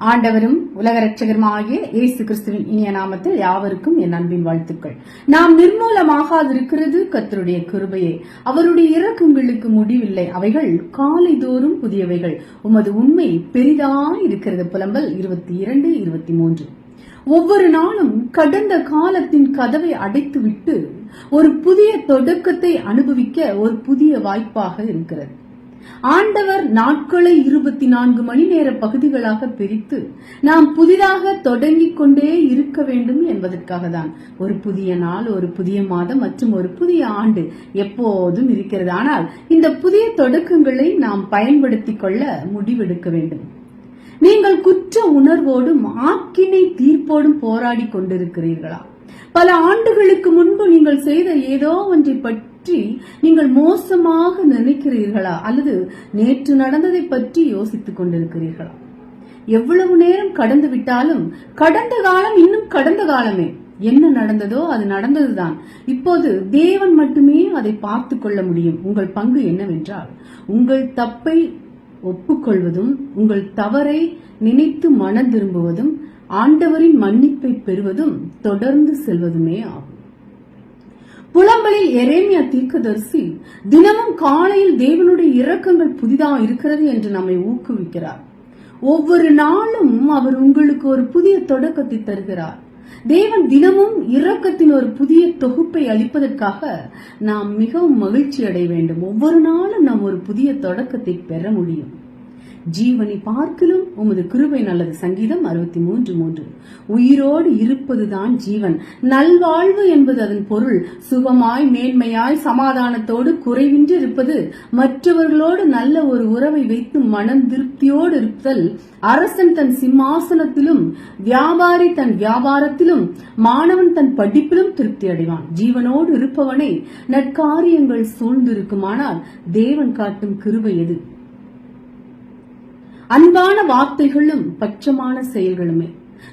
ஆண்டவரும் உலக ரட்சகருமாகிய இயேசு கிறிஸ்துவின் இனிய நாமத்தில் யாவருக்கும் என் அன்பின் வாழ்த்துக்கள். நாம் நிர்மூலமாகாதிருக்கிறது கர்த்தருடைய கிருபையே. அவருடைய இறக்கங்களுக்கு முடிவில்லை. அவைகள் காலைதோறும் புதியவைகள். உமது உண்மை பெரிதாய் இருக்கிறது புலம்பல் இருபத்தி இரண்டு இருபத்தி மூன்று ஒவ்வொரு நாளும் கடந்த காலத்தின் கதவை அடைத்துவிட்டு ஒரு புதிய தொடக்கத்தை அனுபவிக்க ஒரு புதிய வாய்ப்பாக இருக்கிறது. ஆண்டவர் நாட்களை இருபத்தி நான்கு மணி நேர பகுதிகளாக பிரித்து நாம் புதிதாக தொடங்கிக் கொண்டே இருக்க வேண்டும் என்பதற்காக தான் ஒரு புதிய நாள் ஒரு புதிய மாதம் மற்றும் ஒரு புதிய ஆண்டு எப்போதும் இருக்கிறது. ஆனால் இந்த புதிய தொடக்கங்களை நாம் பயன்படுத்திக் கொள்ள முடிவெடுக்க வேண்டும். நீங்கள் குற்ற உணர்வோடும் ஆக்கினை தீர்ப்போடும் போராடி கொண்டிருக்கிறீர்களா? பல ஆண்டுகளுக்கு முன்பு நீங்கள் செய்த ஏதோ ஒன்றை பற்றி நீங்கள் மோசமாக நினைக்கிறீர்களா? அல்லது நேற்று நடந்ததை பற்றி யோசித்துக் கொண்டிருக்கிறீர்களா? எவ்வளவு நேரம் கடந்து விட்டாலும் கடந்த காலம் இன்னும் கடந்த காலமே. என்ன நடந்ததோ அது நடந்ததுதான். இப்போது தேவன் மட்டுமே அதை பார்த்து கொள்ள முடியும். உங்கள் பங்கு என்னவென்றால் உங்கள் தப்பை ஒப்புக்கொள்வதும் உங்கள் தவறை நினைத்து மன திரும்புவதும் ஆண்டவரின் மன்னிப்பை பெறுவதும் தொடர்ந்து செல்வதுமே ஆகும். புலம்பலில் எரேமியா தீர்க்கதரிசி தினமும் காலையில் தேவனுடைய இரக்கங்கள் புதிதாக இருக்கிறது என்று நம்மை ஊக்குவிக்கிறார். ஒவ்வொரு நாளும் அவர் உங்களுக்கு ஒரு புதிய தொடக்கத்தை தருகிறார். தேவன் தினமும் இரக்கத்தின் ஒரு புதிய தொகுப்பை அளிப்பதற்காக நாம் மிகவும் மகிழ்ச்சி அடைய வேண்டும். ஒவ்வொரு நாளும் நாம் ஒரு புதிய தொடக்கத்தை பெற முடியும். ஜீவனை பார்க்கிலும் உமது கிருபை நல்லது. சங்கீதம் அறுபத்தி மூன்று மூன்று. உயிரோடு இருப்பதுதான் ஜீவன். நல்வாழ்வு என்பது அதன் பொருள். சுகமாய் மேன்மையாய் சமாதானத்தோடு குறைவின்றி இருப்பது. மற்றவர்களோடு நல்ல ஒரு உறவை வைத்து மனம் திருப்தியோடு இருத்தல். அரசன் தன் சிம்மாசனத்திலும் வியாபாரி தன் வியாபாரத்திலும் மாணவன் தன் படிப்பிலும் திருப்தி அடைவான். ஜீவனோடு இருப்பவனை நற்காரியங்கள் சூழ்ந்திருக்குமானால் தேவன் காட்டும் கிருபை எது? அன்பான வார்த்தைகளும் பட்சமான செயல்களுமே.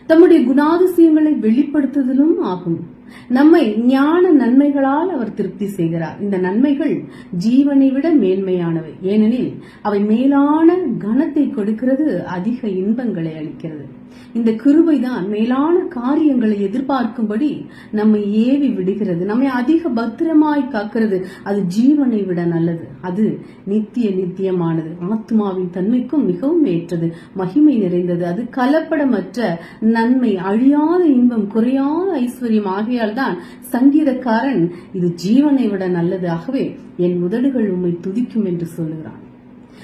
தம்முடைய குணாதிசயங்களை வெளிப்படுத்துதலும் ஆகும். நம்மை ஞான நன்மைகளால் அவர் திருப்தி செய்கிறார். இந்த நன்மைகள் ஜீவனை விட மேன்மையானவை. ஏனெனில் அவை மேலான கனத்தை கொடுக்கிறது அதிக இன்பங்களை அளிக்கிறது. இந்த கிருபைதான் மேலான காரியங்களை எதிர்பார்க்கும்படி நம்மை ஏவி விடுகிறது நம்மை அதிக பத்திரமாய் காக்கிறது. அது ஜீவனை விட நல்லது. அது நித்திய நித்தியமானது. ஆத்மாவின் தன்மைக்கும் மிகவும் ஏற்றது. மகிமை நிறைந்தது. அது கலப்படமற்ற நன்மை அழியாத இன்பம் குறையாத ஐஸ்வர்யம் ஆகையால் தான் சங்கீதக்காரன் இது ஜீவனை விட நல்லது. ஆகவே என் உதடுகள் உம்மை துதிக்கும் என்று சொல்லுகிறான்.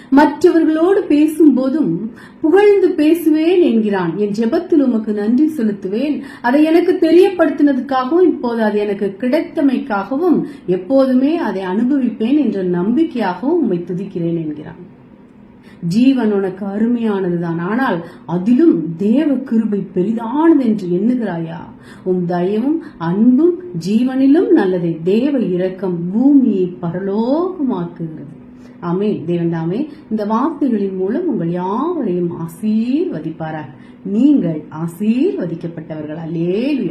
மற்றவர்களோடு பேசும் போதும் புகழ்ந்து பேசுவேன் செய்கிறான். என் ஜெபத்தில் உமக்கு நன்றி செலுத்துவேன். அதை எனக்கு தெரியப்படுத்தினதுக்காகவும் இப்போது அது எனக்கு கிடைத்தமைக்காகவும் எப்போதுமே அதை அனுபவிப்பேன் என்ற நம்பிக்கையாகவும் உம்மை துதிக்கிறேன் என்கிறான். ஜீவன் உனக்கு அருமையானதுதான். ஆனால் அதிலும் தேவ கிருபை பெரிதானது என்று எண்ணுகிறாயா? உம் தயவும் அன்பும் ஜீவனிலும் நல்லதே தேவ இரக்கம் பூமியை பரலோகமாக்குகிறது. ஆமே தேவன்தாமே இந்த வார்த்தைகளின் மூலம் உங்கள் யாவரையும் ஆசீர்வதிப்பாராக. நீங்கள் ஆசீர்வதிக்கப்பட்டவர்கள். அல்லேலு